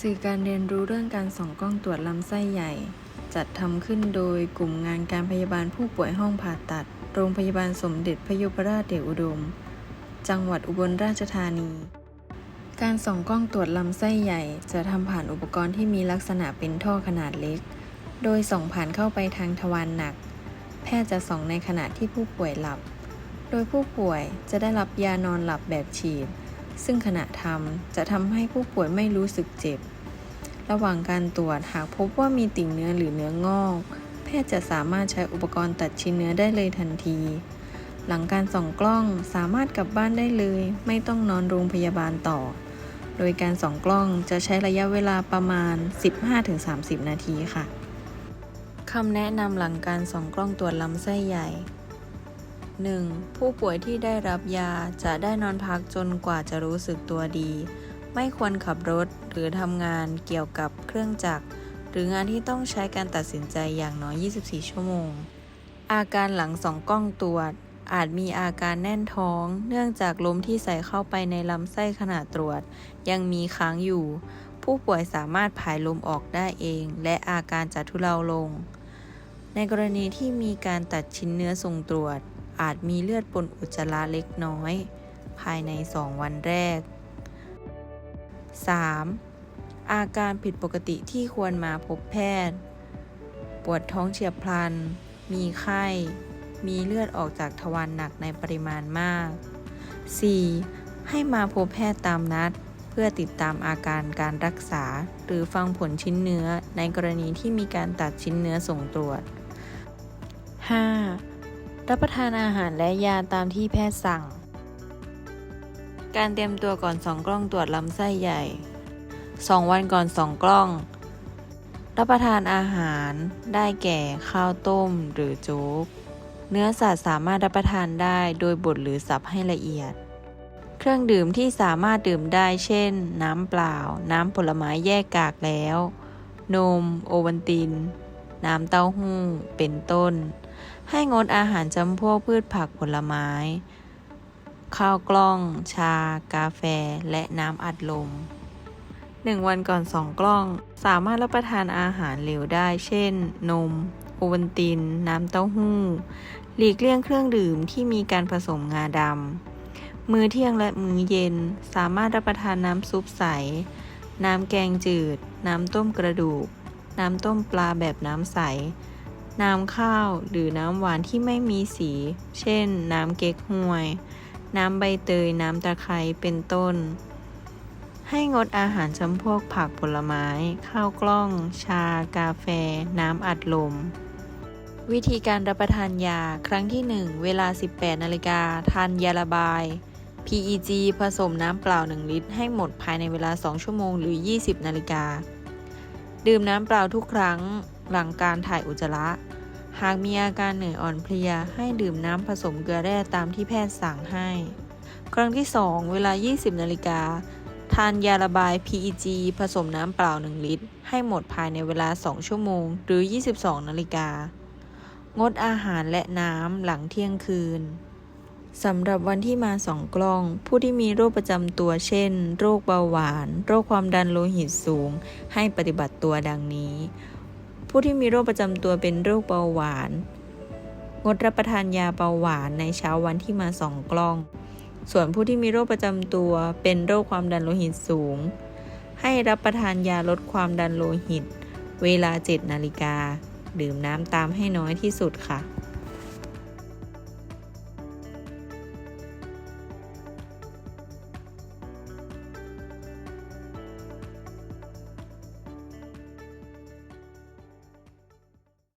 สื่อการเรียนรู้เรื่องการส่องกล้องตรวจลำไส้ใหญ่ จัดทำขึ้นโดยกลุ่มงานการพยาบาลผู้ป่วยห้องผ่าตัด โรงพยาบาลสมเด็จพระยุพราชเดชอุดม จังหวัดอุบลราชธานี การส่องกล้องตรวจลำไส้ใหญ่ จะทำผ่านอุปกรณ์ที่มีลักษณะเป็นท่อขนาดเล็ก โดยส่องผ่านเข้าไปทางทวารหนัก แพทย์จะส่องในขณะที่ผู้ป่วยหลับ โดยผู้ป่วยจะได้รับยานอนหลับแบบฉีด ซึ่งขณะทำจะทำให้ผู้ป่วยไม่รู้สึกเจ็บ ระหว่างการตรวจหากพบว่ามีติ่งเนื้อหรือเนื้องอก แพทย์จะสามารถใช้อุปกรณ์ตัดชิ้นเนื้อได้เลยทันที หลังการส่องกล้องสามารถกลับบ้านได้เลย ไม่ต้องนอนโรงพยาบาลต่อ โดยการส่องกล้องจะใช้ระยะเวลาประมาณ 15-30 นาทีค่ะคำแนะนำหลังการส่องกล้องตรวจลำไส้ใหญ่ 1. ผู้ป่วยที่ได้รับยาจะได้นอนพักจนกว่าจะรู้สึกตัวดี ไม่ควรขับรถหรือทำงานเกี่ยวกับเครื่องจักร หรืองานที่ต้องใช้การตัดสินใจอย่างน้อย 24 ชั่วโมง อาการหลังสองกล้องตรวจ อาจมีอาการแน่นท้อง เนื่องจากลมที่ใส่เข้าไปในลำไส้ขณะตรวจ ยังมีค้างอยู่ ผู้ป่วยสามารถผายลมออกได้เอง และอาการจะทุเลาลง ในกรณีที่มีการตัดชิ้นเนื้อส่งตรวจ อาจมีเลือดปนอุจจาระเล็กน้อย ภายใน 2 วันแรก 3. อาการผิดปกติที่ควรมาพบแพทย์ ปวดท้องเฉียบพลัน มีไข้ มีเลือดออกจากทวารหนักในปริมาณมาก 4. ให้มาพบแพทย์ตามนัด เพื่อติดตามอาการการรักษา หรือฟังผลชิ้นเนื้อในกรณีที่มีการตัดชิ้นเนื้อส่งตรวจ 5. รับประทานอาหารและยาตามที่แพทย์สั่ง การเตรียมตัวก่อนสองกล้องตรวจลำไส้ใหญ่ 2 วันก่อนสองกล้อง รับประทานอาหารได้แก่ข้าวต้มหรือโจ๊ก เนื้อสัตว์สามารถรับประทานได้โดยบดหรือสับให้ละเอียด เครื่องดื่มที่สามารถดื่มได้เช่น น้ำเปล่า น้ำผลไม้แยกกากแล้ว นม โอวัลติน น้ำเต้าหู้ เป็นต้น ให้งดอาหารจำพวกพืชผักผลไม้ ข้าวกล้อง ชา กาแฟ และน้ำอัดลมหนึ่งวันก่อนสองกล้อง สามารถรับประทานอาหารเหลวได้ เช่น นม โอวัลติน น้ำเต้าหู้ หลีกเลี่ยงเครื่องดื่มที่มีการผสมงาดำ มื้อเที่ยงและมื้อเย็น สามารถรับประทานน้ำซุปใส น้ำแกงจืด น้ำต้มกระดูก น้ำต้มปลาแบบน้ำใส น้ำข้าวหรือน้ำหวานที่ไม่มีสี เช่น น้ำเก๊กฮวย น้ำใบเตย น้ำตะไคร้ เป็นต้น ให้งดอาหารจำพวกผักผลไม้ ข้าวกล้อง ชา กาแฟ น้ำอัดลม วิธีการรับประทานยาครั้งที่ 1 เวลา 18นาฬิกาทานยาระบาย PEG ผสมน้ำเปล่า 1 ลิตร ให้หมดภายในเวลา 2 ชั่วโมงหรือ 20 นาฬิกา ดื่มน้ำเปล่าทุกครั้ง หลังการถ่ายอุจจาระ หากมีอาการเหนื่อยอ่อนเพลียให้ดื่มน้ำผสมเกลือแร่ตามที่แพทย์สั่งให้ ครั้งที่ 2 เวลา 20 นาฬิกา ทานยาระบาย PEG ผสมน้ำเปล่า 1 ลิตร ให้หมดภายในเวลา 2 ชั่วโมง หรือ 22 นาฬิกา งดอาหารและน้ำหลังเที่ยงคืนสำหรับวันที่มาสองกล้อง ผู้ที่มีโรคประจำตัวเช่น โรคเบาหวาน โรคความดันโลหิตสูง ให้ปฏิบัติตัวดังนี้ ผู้ที่มีโรคประจำตัวเป็นโรคเบาหวาน งดรับประทานยาเบาหวานในเช้าวันที่มาสองกล้อง ส่วนผู้ที่มีโรคประจำตัวเป็นโรคความดันโลหิตสูง ให้รับประทานยาลดความดันโลหิต เวลา 7 นาฬิกา ดื่มน้ำตามให้น้อยที่สุดค่ะ